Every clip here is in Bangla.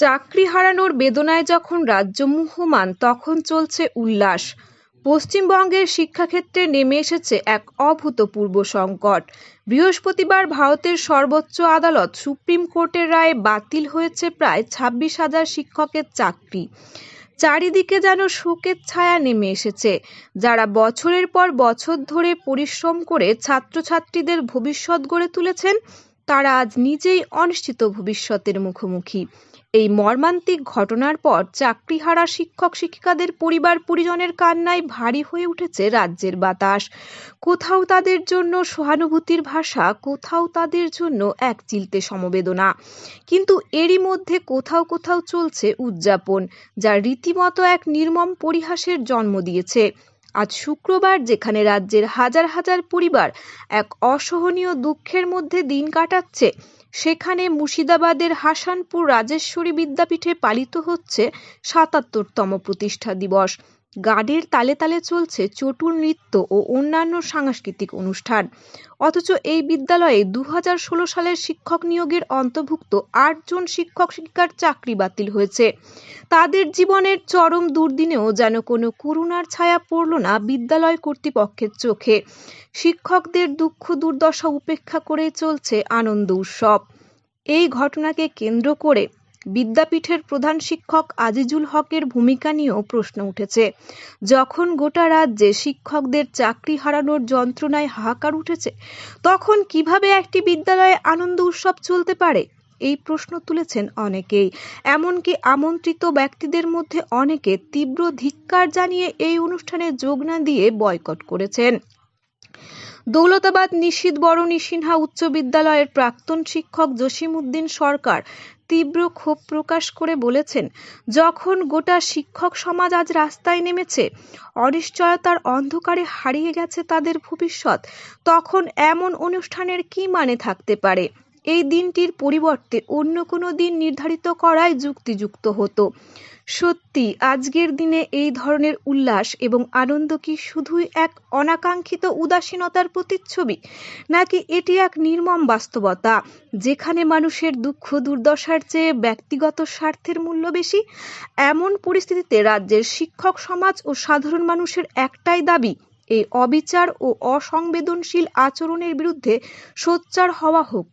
চাকরি হারানোর বেদনায় যখন রাজ্য মুহমান, তখন চলছে উল্লাস। পশ্চিমবঙ্গের শিক্ষাক্ষেত্রে নেমে এসেছে এক অভূতপূর্ব সংকট। বৃহস্পতিবার ভারতের সর্বোচ্চ আদালত সুপ্রিম কোর্টের রায়ে বাতিল হয়েছে প্রায় ছাব্বিশ হাজার শিক্ষকের চাকরি। চারিদিকে যেন শোকের ছায়া নেমে এসেছে। যারা বছরের পর বছর ধরে পরিশ্রম করে ছাত্রছাত্রীদের ভবিষ্যৎ গড়ে তুলেছেন, তারা আজ নিজেই অনিশ্চিত ভবিষ্যতের মুখোমুখি। এই মর্মান্তিক ঘটনার পর চাকরিহারা শিক্ষক শিক্ষিকাদের পরিবার পরিজনের কান্নায় ভারী হয়ে উঠেছে রাজ্যের বাতাস। কোথাও তাদের জন্য সহানুভূতির ভাষা, কোথাও তাদের জন্য এক চিলতে সমবেদনা। কিন্তু এরই মধ্যে কোথাও কোথাও চলছে উদযাপন, যা রীতিমতো এক নির্মম পরিহাসের জন্ম দিয়েছে। আজ শুক্রবার যেখানে রাজ্যের হাজার হাজার পরিবার এক অসহনীয় দুঃখের মধ্যে দিন কাটাচ্ছে সেখানে মুর্শিদাবাদের হাসানপুর রাজেশ্বরী বিদ্যাপীঠে পালিত হচ্ছে সাতাত্তরতম প্রতিষ্ঠা দিবস। গানের তালে তালে চলছে চটুল নৃত্য ও অন্যান্য সাংস্কৃতিক অনুষ্ঠান। অথচ এই বিদ্যালয়ে দু ষোলো সালের শিক্ষক নিয়োগের অন্তর্ভুক্ত আটজন শিক্ষক শিক্ষিকার চাকরি বাতিল হয়েছে। তাদের জীবনের চরম দুর্দিনেও যেন কোনো করুণার ছায়া পড়ল না বিদ্যালয় কর্তৃপক্ষের চোখে। শিক্ষকদের দুঃখ দুর্দশা উপেক্ষা করে চলছে আনন্দ উৎসব। এই ঘটনাকে কেন্দ্র করে বিদ্যাপীঠের প্রধান শিক্ষক আজিজুল হকের ভূমিকা নিয়েও প্রশ্ন উঠেছে। যখন গোটা রাজ্যে শিক্ষকদের চাকরি হারানোর যন্ত্রণায় হাহাকার উঠেছে, তখন কীভাবে একটি বিদ্যালয়ে আনন্দ উৎসব চলতে পারে? এই প্রশ্ন তুলেছেন অনেকেই। এমনকি আমন্ত্রিত ব্যক্তিদের মধ্যে অনেকে তীব্র ধিক্কার জানিয়ে এই অনুষ্ঠানে যোগ না দিয়ে বয়কট করেছেন। দৌলতাবাদ নিশীথ বরণী সিনহা উচ্চ বিদ্যালয়ের প্রাক্তন শিক্ষক জসিম উদ্দিন সরকার তীব্র ক্ষোভ প্রকাশ করে বলেছেন, যখন গোটা শিক্ষক সমাজ আজ রাস্তায় নেমেছে, অনিশ্চয়তার অন্ধকারে হারিয়ে গেছে তাদের ভবিষ্যৎ, তখন এমন অনুষ্ঠানের কি মানে থাকতে পারে? এই দিনটির পরিবর্তে অন্য কোনো দিন নির্ধারিত করায় যুক্তিযুক্ত হতো। সত্যি, আজকের দিনে এই ধরনের উল্লাস এবং আনন্দ কি শুধুই এক অনাকাঙ্ক্ষিত উদাসীনতার প্রতিচ্ছবি? নাকি এটি এক নির্মম বাস্তবতা, যেখানে মানুষের দুঃখ দুর্দশার চেয়ে ব্যক্তিগত স্বার্থের মূল্য বেশি? এমন পরিস্থিতিতে রাজ্যের শিক্ষক সমাজ ও সাধারণ মানুষের একটাই দাবি, এই অবিচার ও অসংবেদনশীল আচরণের বিরুদ্ধে সোচ্চার হওয়া হোক।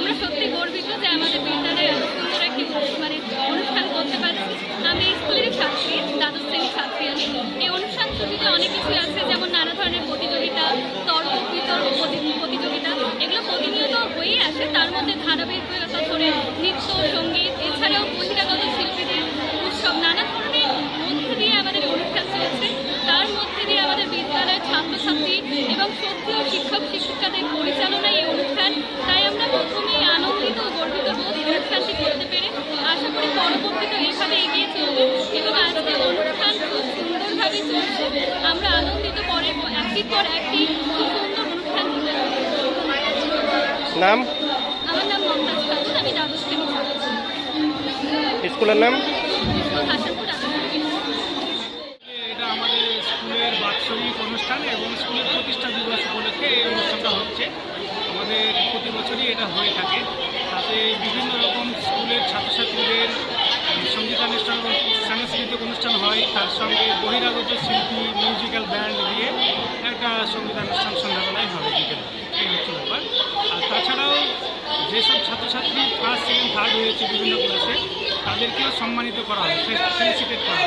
আমরা সত্যি গর্বিত যে আমাদের বিদ্যালয়ে এত সুন্দর একটি মানে অনুষ্ঠান করতে পারছি আমি এই স্কুলেরই ছাত্রী দ্বাদশ শ্রেণির ছাত্রী আমি এই অনুষ্ঠান ছুটিতে অনেক কিছুই আছে যেমন নানা ধরনের প্রতিযোগিতা তর্ক বিতর্ক প্রতি- প্রতিযোগিতা এগুলো প্রতিনিয়ত হয়েই আসে তার মধ্যে ধারাবাহিকতা ধরে নৃত্য সংগীত এছাড়াও বহিরাগত শিল্পীদের উৎসব নানা ধরনের মধ্যে দিয়ে আমাদের এই অনুষ্ঠান চলছে তার মধ্যে দিয়ে আমাদের বিদ্যালয়ের ছাত্রছাত্রী এবং সক্রিয় শিক্ষক শিক্ষিকাদের পরিচালনায় এই অনুষ্ঠান তাই আমরা প্রথমেই আনন্দিত ও গর্বিত বোধ অনুষ্ঠানটি করতে পেরে আশা করি পরবর্তীতে এইভাবে এগিয়ে চলবে এবং আজকে অনুষ্ঠান খুব সুন্দরভাবে চলছে আমরা আনন্দিত পরে একটির পর একটি খুব সুন্দর অনুষ্ঠান দিতে পারি। নাম আমার নাম মমতাজ খাতুন আমি দ্বাদশ শ্রেণি ছাত্রী স্কুলের নাম? এটা আমাদের স্কুলের বাৎসরিক অনুষ্ঠান এবং স্কুলের প্রতিষ্ঠা দিবস উপলক্ষে এই অনুষ্ঠানটা হচ্ছে। আমাদের প্রতি বছরই এটা হয়ে থাকে। তাতে বিভিন্ন রকম স্কুলের ছাত্রছাত্রীদের সঙ্গীতানুষ্ঠান এবং সাংস্কৃতিক অনুষ্ঠান হয়। তার সঙ্গে বহিরাগত শিল্পী মিউজিক্যাল ব্যান্ড দিয়ে একটা সঙ্গীতানুষ্ঠান সন্ধ্যাবেলায় হবে বিকেলে এই হচ্ছে ব্যাপার আর তাছাড়াও যেসব ছাত্রছাত্রী ফার্স্ট সেকেন্ড থার্ড হয়েছে বিভিন্ন ক্লাসে তাদেরকেও সম্মানিত করা হয় ফেলিসিটেট করা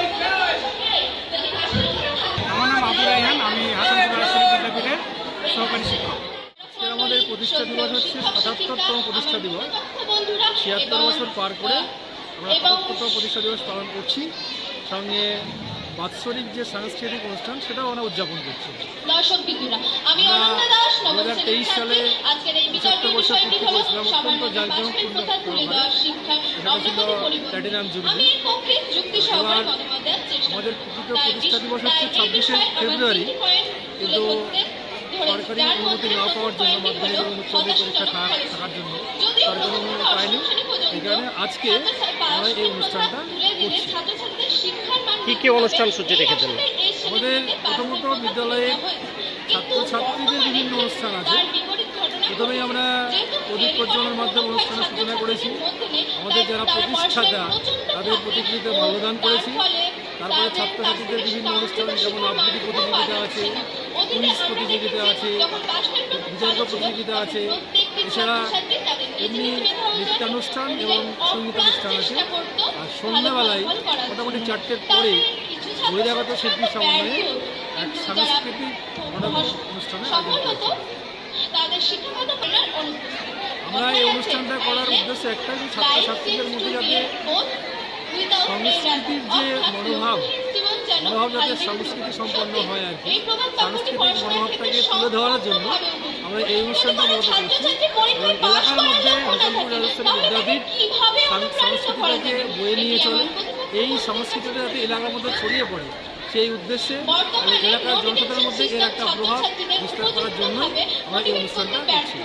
আমার নাম আবু রাইহান আমি হাসানপুর রাজশাহী বিদ্যাপীঠের সহকারী শিক্ষক। আজকে আমাদের প্রতিষ্ঠা দিবস হচ্ছে সাতাত্তরতম প্রতিষ্ঠা দিবস। ছিয়াত্তর বছর পার করে আমরা সাতাত্তরতম প্রতিষ্ঠা দিবস পালন করছি। সঙ্গে বাৎসরিক যে সাংস্কৃতিক অনুষ্ঠান সেটাও ওরা উদযাপন করছি। দর্শক বিন্দুরা আমি আমরা অনন্যা দাস নবম শ্রেণির সালে ছাত্রী। আজকের এই পঁচাত্তর বিতর্কের বছর বিষয়টি পূর্তি হলো করেছিলাম। অত্যন্ত সামাজিক জাঁকজমকপূর্ণ বাস্তব প্রথা তুলে দেওয়ার শিক্ষা অগ্রগতি পরিবর্তন। আমি এর পক্ষে যুক্তি সহকারে মতামত দেওয়ার চেষ্টা আমাদের প্রতিষ্ঠা দিবস হচ্ছে ছাব্বিশে ফেব্রুয়ারি। কিন্তু সরকারি অনুমতি না পাওয়ার জন্য মাধ্যমিক এবং উচ্চ পরীক্ষা থাকার জন্য। সরকারি অনুমতি পর্যন্ত এই কারণে আজকে আমরা এই অনুষ্ঠানটা করছি। কি কি অনুষ্ঠান সূচি রেখেছেন? আমাদের প্রথমত বিদ্যালয়ে ছাত্রছাত্রীদের বিভিন্ন অনুষ্ঠান আছে। প্রথমেই আমরা প্রদীপ প্রজ্বলনের মাধ্যমে অনুষ্ঠানের সূচনা করেছি। আমাদের যারা প্রতিষ্ঠাতা, তাদের প্রতিকৃতিতে মাল্যদান করেছি। তারপরে ছাত্রছাত্রীদের বিভিন্ন অনুষ্ঠান, যেমন আবৃত্তি প্রতিযোগিতা আছে, কুইজ প্রতিযোগিতা আছে, বিতর্ক প্রতিযোগিতা আছে। এছাড়া এমনি নৃত্যানুষ্ঠান এবং সঙ্গীতানুষ্ঠান আছে। আর সন্ধ্যাবেলায় মোটামুটি চারটের পরে বহিরাগত শিল্পী সমন্বয়ে এক সাংস্কৃতিক মনোরম অনুষ্ঠানের আয়োজন করেছি আমরা এই অনুষ্ঠানটা করার উদ্দেশ্য একটাই যে ছাত্রছাত্রীদের মধ্যে যাতে সংস্কৃতির যে মনোভাব মনোভাব যাতে সংস্কৃতি সম্পন্ন হয় আর কি। সাংস্কৃতিক মনোভাবটাকে তুলে ধরার জন্য আমরা এই অনুষ্ঠানটা মূলত করছি। এবং এলাকার মধ্যে হাসানপুর রাজস্থানী বিদ্যাপীঠ সংস্কৃতিটাকে বয়ে নিয়ে চলে? এই সংস্কৃতিটা যাতে এলাকার মধ্যে ছড়িয়ে পড়ে সেই উদ্দেশ্যে এলাকার জনসাধারণের মধ্যে এর একটা প্রভাব বিস্তার করার জন্য আমরা এই অনুষ্ঠানটা করছি।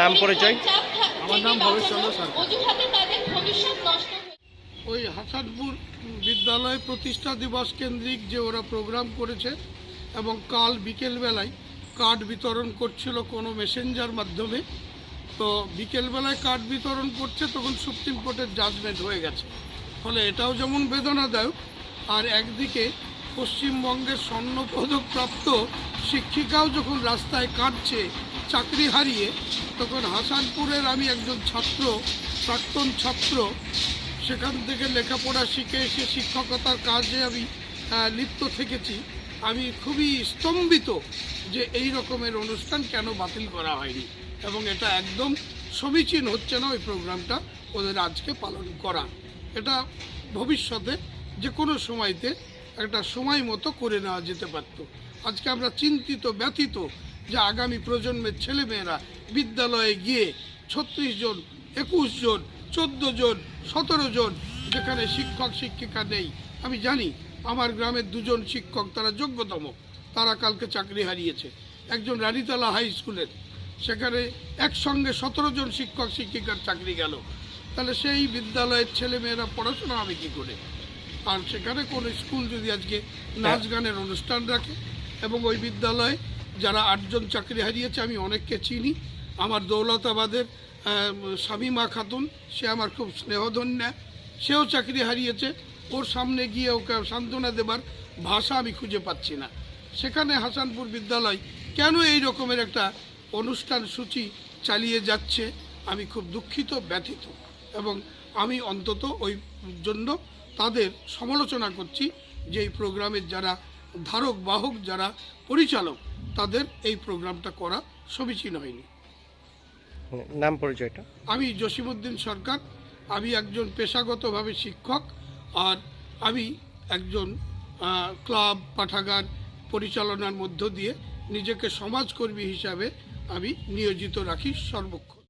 নাম পরিচয়? আমার নাম ভবেশ চন্দ্র সরকার অজুহাতে তাদের ভবিষ্যৎ নষ্ট হয়ে ওই হাসানপুর বিদ্যালয় প্রতিষ্ঠা দিবস কেন্দ্রিক যে ওরা প্রোগ্রাম করেছে এবং কাল বিকেলবেলায় কার্ড বিতরণ করছিল কোনো মেসেঞ্জার মাধ্যমে, তো বিকেলবেলায় কার্ড বিতরণ করছে তখন সুপ্রিম কোর্টের জাজমেন্ট হয়ে গেছে। ফলে এটাও যেমন বেদনাদায়ক, আর একদিকে পশ্চিমবঙ্গের স্বর্ণপদক প্রাপ্ত শিক্ষিকাও যখন রাস্তায় কাটছে চাকরি হারিয়ে, তখন হাসানপুরের আমি একজন ছাত্র, প্রাক্তন ছাত্র সেখান থেকে লেখাপড়া শিখে এসে শিক্ষকতার কাজে আমি লিপ্ত থেকেছি। আমি খুবই স্তম্ভিত যে এই রকমের অনুষ্ঠান কেন বাতিল করা হয়নি এবং এটা একদম সমীচীন হচ্ছে না ওই প্রোগ্রামটা ওদের আজকে পালন করা। এটা ভবিষ্যতে যে কোনো সময়তে একটা সময় মতো করে নেওয়া যেতে পারত। আজকে আমরা চিন্তিত, ব্যথিত যে আগামী প্রজন্মের ছেলেমেয়েরা বিদ্যালয়ে গিয়ে ছত্রিশ জন, একুশ জন চোদ্দ জন সতেরো জন যেখানে শিক্ষক শিক্ষিকা নেই। আমি জানি আমার গ্রামের দুজন শিক্ষক তারা যোগ্যতম। তারা কালকে চাকরি হারিয়েছে। একজন রানীতলা হাই স্কুলের। সেখানে একসঙ্গে সতেরো জন শিক্ষক শিক্ষিকার চাকরি গেল। তাহলে সেই বিদ্যালয়ের ছেলেমেয়েরা পড়াশোনা হবে কী করে? আর সেখানে কোনো স্কুল যদি আজকে নাচ গানের অনুষ্ঠান রাখে এবং ওই বিদ্যালয়ে যারা আটজন চাকরি হারিয়েছে আমি অনেককে চিনি। আমার দৌলতাবাদের শামীমা খাতুন, সে আমার খুব স্নেহধন্যা, সেও চাকরি হারিয়েছে, ওর সামনে গিয়ে ওকে সান্ত্বনা দেবার ভাষা আমি খুঁজে পাচ্ছি না। সেখানে হাসানপুর বিদ্যালয় কেন এই রকমের একটা অনুষ্ঠান সূচি চালিয়ে যাচ্ছে, আমি খুব দুঃখিত, ব্যথিত। এবং আমি অন্তত ওই জন্য তাদের সমালোচনা করছি যে এই প্রোগ্রামের যারা ধারক, বাহক, যারা পরিচালক, তাদের এই প্রোগ্রামটা করা সমীচীন হয়নি। নাম পরিচয়টা? আমি জসিমউদ্দিন সরকার। আমি একজন পেশাগতভাবে শিক্ষক আর আমি একজন ক্লাব, পাঠাগার পরিচালনার মধ্য দিয়ে নিজেকে সমাজকর্মী হিসাবে আমি নিয়োজিত রাখি সর্বক্ষণ।